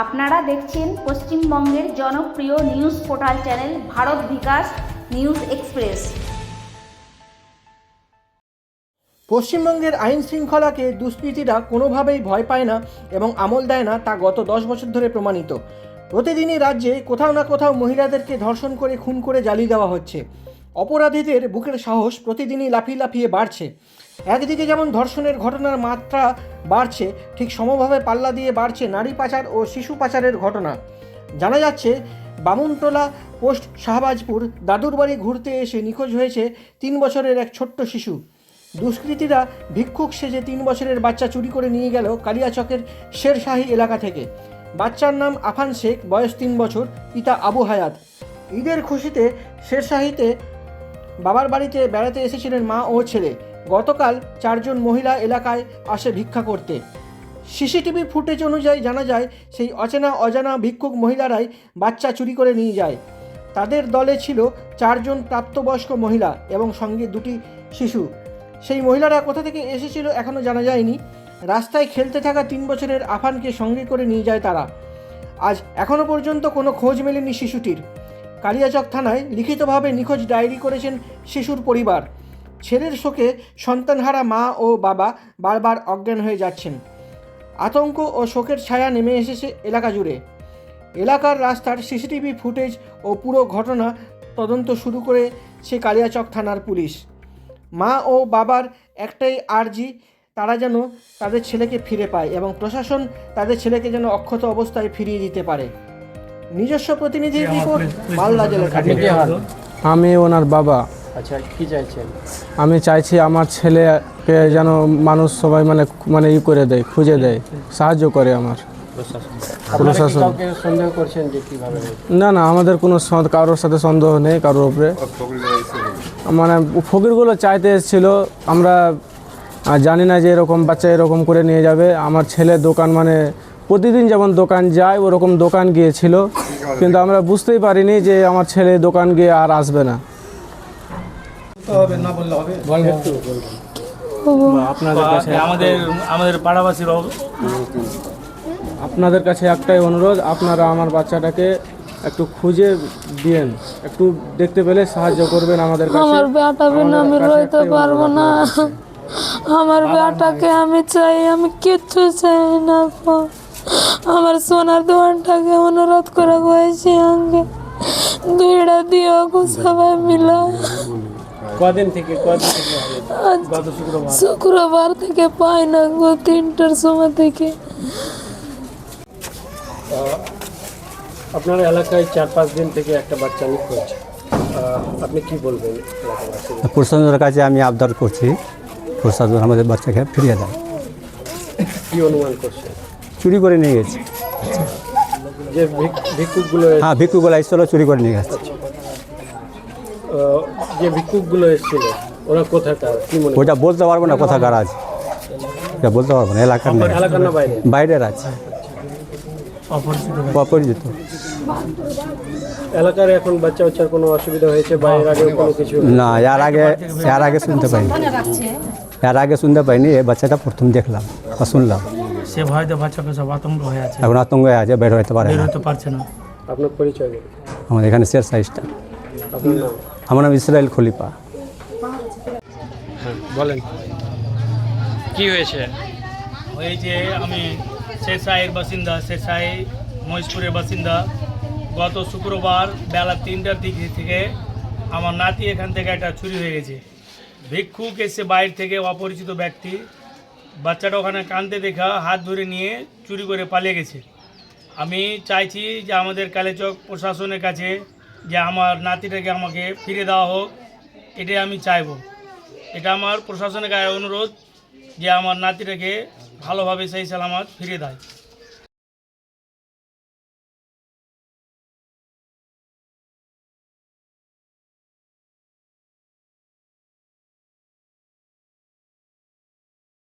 আপনারা দেখছেন পশ্চিমবঙ্গের জনপ্রিয় news portal channel Bharat Bikash news express. পশ্চিমবঙ্গের আইন শৃঙ্খলাকে দুষ্কৃতীরা কোনোভাবেই ভয় পায় না এবং আমল দেয় না তা গত দশ বছর ধরে প্রমাণিত। প্রতিদিনই রাজ্যে কোথাও না কোথাও মহিলাদেরকে ধর্ষণ করে খুন করে জ্বালিয়ে দেওয়া হচ্ছে। অপরাধীদের বুকের সাহস প্রতিদিনই লাফিয়ে লাফিয়ে বাড়ছে। একদিকে যেমন ধর্ষণের ঘটনার মাত্রা বাড়ছে, ঠিক সমভাবে পাল্লা দিয়ে বাড়ছে নারী পাচার ও শিশু পাচারের ঘটনা। জানা যাচ্ছে, বামুনটোলা পোস্ট শাহবাজপুর দাদুর বাড়ি ঘুরতে এসে নিখোঁজ হয়েছে তিন বছরের এক ছোট্ট শিশু। দুষ্কৃতীরা ভিক্ষুক সেজে তিন বছরের বাচ্চা চুরি করে নিয়ে গেল কালিয়াচকের শেরশাহী এলাকা থেকে। বাচ্চার নাম আফান শেখ, বয়স তিন বছর, পিতা আবু হায়াত। ঈদের খুশিতে শেরশাহীতে বাবার বাড়িতে বেড়াতে এসেছিলেন মা ও ছেলে। গতকাল চারজন মহিলা এলাকায় আসে ভিক্ষা করতে। সিসিটিভি ফুটেজ অনুযায়ী জানা যায়, সেই অচেনা অজানা ভিক্ষুক মহিলারাই বাচ্চা চুরি করে নিয়ে যায়। তাদের দলে ছিল চারজন প্রাপ্তবয়স্ক মহিলা এবং সঙ্গে দুটি শিশু। সেই মহিলারা কোথা থেকে এসেছিল এখনও জানা যায়নি। রাস্তায় খেলতে থাকা তিন বছরের আফানকে সঙ্গে করে নিয়ে যায় তারা। আজ এখনও পর্যন্ত কোনো খোঁজ মেলেনি শিশুটির। কালিয়াচক থানায় লিখিতভাবে নিখোঁজ ডায়েরি করেছেন শিশুর পরিবার। ছেলের শোকে সন্তানহারা মা ও বাবা বারবার অজ্ঞান হয়ে যাচ্ছেন। আতঙ্ক ও শোকের ছায়া নেমে এসেছে এলাকা জুড়ে। এলাকার রাস্তার সিসিটিভি ফুটেজ ও পুরো ঘটনা তদন্ত শুরু করেছে কালিয়াচক থানার পুলিশ। মা ও বাবার একটাই আর্জি তারা যেন তাদের ছেলেকে ফিরে পায় এবং প্রশাসন তাদের ছেলেকে যেন অক্ষত অবস্থায় ফিরিয়ে দিতে পারে। নিজস্ব প্রতিনিধির রিপোর্ট মালদা জেলা আমি ওনার বাবা। আচ্ছা কি চাইছেন? আমি চাইছি আমার ছেলেকে যেন মানুষ সবাই মানে মানে ই করে দেয় খুঁজে দেয় সাহায্য করে আমার। প্রশাসন। সন্দেহ করছেন যে কীভাবে না না আমাদের কোনো কারোর সাথে সন্দেহ নেই কারোর উপরে। মানে ফকিরগুলো চাইতে এসেছিল আমরা জানি না যে এরকম বাচ্চা এরকম করে নিয়ে যাবে। আমার ছেলে দোকান মানে প্রতিদিন যেমন দোকান যায় ওরকম দোকান গিয়েছিল। কিন্তু আমরা বুঝতেই পারিনি যে আমার ছেলে দোকান গিয়ে আর আসবে না। আপনাদের কাছে আমাদের আমাদের পাড়াবাসীর আপনাদের কাছে একটাই অনুরোধ আপনারা আমার বাচ্চাটাকে একটু খুঁজে দিয়েন একটু দেখতে পেলে সাহায্য করবেন আমাদের কাছে। আমার আমি রইতে পারব না। আমার বেটাকে আমি চাই আমি কিচ্ছু চাই না। আমার সোনার দোকানটাকে অনুরোধ করে বলছি আগে। দুইটা দিও গো সবাই মিলা। কদিন থেকে কদিন থেকে হবে? আজ শুক্রবার। থেকে পাই না গো তিনটার সময় থেকে। আপনার এলাকায় চার পাঁচ দিন থেকে একটা বাচ্চা নিখোঁজ আহ, আপনি কি বলবেন এলাকাবাসী প্রশাসনের কাছে আমি আবদার করছি প্রশাসন আমাদের বাচ্চাকে ফিরিয়ে দেয়। কি অনুমান করছেন? চুরি করে নিয়ে গেছে। যে ভিক- ভিক্ষুকগুলো এস- হ্যাঁ ভিক্ষুগুলো এসেছিল চুরি করে নিয়ে গেছে। আহ, যে ভিক্ষুকগুলো এসেছিল ওরা কোথাকার কি মনে ওইটা বলতে পারব না কোথাকার আছে। এটা বলতে পারব না এলাকার নেই এলাকার না বাইরে? বাইরের আছে। অপরিচিত এলাকার এখন বাচ্চা বাচ্চার কোনো অসুবিধা হয়েছে বা এর আগেও কোনো কিছু না এর আগে এর আগে শুনতে পাইনি। এর আগে শুনতে পাইনি এই বাচ্চাটা প্রথম দেখলাম বা শুনলাম। সে ভয়তে বাচ্চাকে সব আতঙ্ক হয়ে আছে। এখন আতঙ্ক হয়ে আছে বের হতে পারে বের না হতে পারছে না। আপনার পরিচয় আমাদের এখানে শের সাইজটা আপনার নাম? আমার নাম ইসরায়েল খলিফা। হ্যাঁ বলেন। কি হয়েছে? ওই যে আমি শেরশাহের বাসিন্দা শেরশাহী মহেশপুরের বাসিন্দা। গত শুক্রবার বেলা তিনটার দিক থেকে আমার নাতি এখান থেকে একটা চুরি হয়ে গেছে। ভিক্ষুক এসে বাইরে থেকে অপরিচিত ব্যক্তি বাচ্চাটা ওখানে কানতে দেখা হাত ধরে নিয়ে চুরি করে পালিয়ে গেছে। আমি চাইছি যে আমাদের কালেচক প্রশাসনের কাছে যে আমার নাতিটাকে আমাকে ফিরে দেওয়া হোক, এটাই আমি চাইব। এটা আমার প্রশাসনের গায়ে অনুরোধ যে আমার নাতিটাকে ভালোভাবে সেই সালামত ফিরে দেয়।